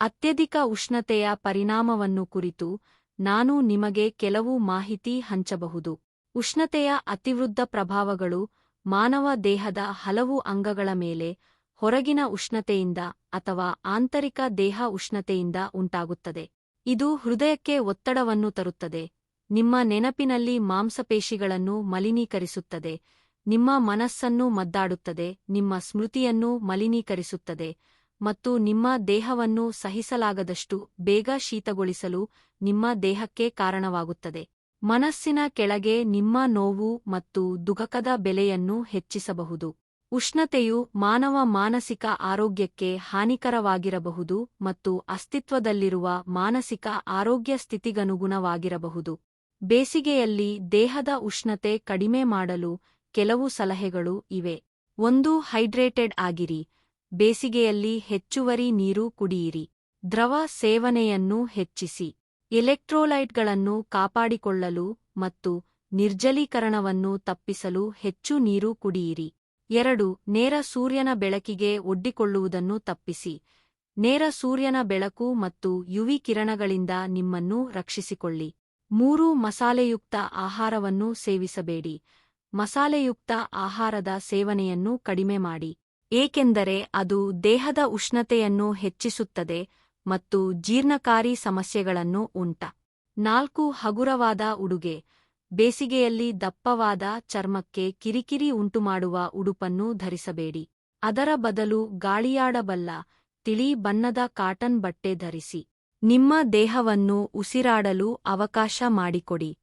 ಅತ್ಯಧಿಕ ಉಷ್ಣತೆಯ ಪರಿಣಾಮವನ್ನು ಕುರಿತು ನಾನು ನಿಮಗೆ ಕೆಲವು ಮಾಹಿತಿ ಹಂಚಬಹುದು. ಉಷ್ಣತೆಯ ಅತಿವೃದ್ಧ ಪ್ರಭಾವಗಳು ಮಾನವ ದೇಹದ ಹಲವು ಅಂಗಗಳ ಮೇಲೆ ಹೊರಗಿನ ಉಷ್ಣತೆಯಿಂದ ಅಥವಾ ಆಂತರಿಕ ದೇಹ ಉಷ್ಣತೆಯಿಂದ ಉಂಟಾಗುತ್ತದೆ. ಇದು ಹೃದಯಕ್ಕೆ ಒತ್ತಡವನ್ನು ತರುತ್ತದೆ. ನಿಮ್ಮ ನೆನಪಿನಲ್ಲಿ ಮಾಂಸಪೇಶಿಗಳನ್ನು ಮಲಿನೀಕರಿಸುತ್ತದೆ. ನಿಮ್ಮ ಮನಸ್ಸನ್ನು ಮದ್ದಾಡುತ್ತದೆ. ನಿಮ್ಮ ಸ್ಮೃತಿಯನ್ನು ಮಲಿನೀಕರಿಸುತ್ತದೆ. ಮತ್ತು ನಿಮ್ಮ ದೇಹವನ್ನು ಸಹಿಸಲಾಗದಷ್ಟು ಬೇಗ ಶೀತಗೊಳಿಸಲು ನಿಮ್ಮ ದೇಹಕ್ಕೆ ಕಾರಣವಾಗುತ್ತದೆ. ಮನಸ್ಸಿನ ಕೆಳಗೆ ನಿಮ್ಮ ನೋವು ಮತ್ತು ದುಃಖದ ಬೆಲೆಯನ್ನು ಹೆಚ್ಚಿಸಬಹುದು. ಉಷ್ಣತೆಯು ಮಾನವ ಮಾನಸಿಕ ಆರೋಗ್ಯಕ್ಕೆ ಹಾನಿಕರವಾಗಿರಬಹುದು ಮತ್ತು ಅಸ್ತಿತ್ವದಲ್ಲಿರುವ ಮಾನಸಿಕ ಆರೋಗ್ಯ ಸ್ಥಿತಿಗನುಗುಣವಾಗಿರಬಹುದು. ಬೇಸಿಗೆಯಲ್ಲಿ ದೇಹದ ಉಷ್ಣತೆ ಕಡಿಮೆ ಮಾಡಲು ಕೆಲವು ಸಲಹೆಗಳು ಇವೆ. ಒಂದು ಹೈಡ್ರೇಟೆಡ್ ಆಗಿರಿ. ಬೇಸಿಗೆಯಲ್ಲಿ ಹೆಚ್ಚುವರಿ ನೀರು ಕುಡಿಯಿರಿ. ದ್ರವ ಸೇವನೆಯನ್ನು ಹೆಚ್ಚಿಸಿ. ಎಲೆಕ್ಟ್ರೋಲೈಟ್ಗಳನ್ನು ಕಾಪಾಡಿಕೊಳ್ಳಲು ಮತ್ತು ನಿರ್ಜಲೀಕರಣವನ್ನು ತಪ್ಪಿಸಲು ಹೆಚ್ಚು ನೀರು ಕುಡಿಯಿರಿ. ಎರಡು, ನೇರ ಸೂರ್ಯನ ಬೆಳಕಿಗೆ ಒಡ್ಡಿಕೊಳ್ಳುವುದನ್ನು ತಪ್ಪಿಸಿ. ನೇರ ಸೂರ್ಯನ ಬೆಳಕು ಮತ್ತು ಯುವಿ ಕಿರಣಗಳಿಂದ ನಿಮ್ಮನ್ನು ರಕ್ಷಿಸಿಕೊಳ್ಳಿ. ಮೂರು, ಮಸಾಲೆಯುಕ್ತ ಆಹಾರವನ್ನು ಸೇವಿಸಬೇಡಿ. ಮಸಾಲೆಯುಕ್ತ ಆಹಾರದ ಸೇವನೆಯನ್ನು ಕಡಿಮೆ ಮಾಡಿ. ಏಕೆಂದರೆ ಅದು ದೇಹದ ಉಷ್ಣತೆಯನ್ನು ಹೆಚ್ಚಿಸುತ್ತದೆ ಮತ್ತು ಜೀರ್ಣಕಾರಿ ಸಮಸ್ಯೆಗಳನ್ನು ಉಂಟ. ನಾಲ್ಕು ಹಗುರವಾದ ಉಡುಗೆ, ಬೇಸಿಗೆಯಲ್ಲಿ ದಪ್ಪವಾದ ಚರ್ಮಕ್ಕೆ ಕಿರಿಕಿರಿ ಉಂಟುಮಾಡುವ ಉಡುಪನ್ನು ಧರಿಸಬೇಡಿ. ಅದರ ಬದಲು ಗಾಳಿಯಾಡಬಲ್ಲ, ತಿಳಿ ಬಣ್ಣದ ಕಾಟನ್ ಬಟ್ಟೆ ಧರಿಸಿ. ನಿಮ್ಮ ದೇಹವನ್ನು ಉಸಿರಾಡಲು ಅವಕಾಶ ಮಾಡಿಕೊಡಿ.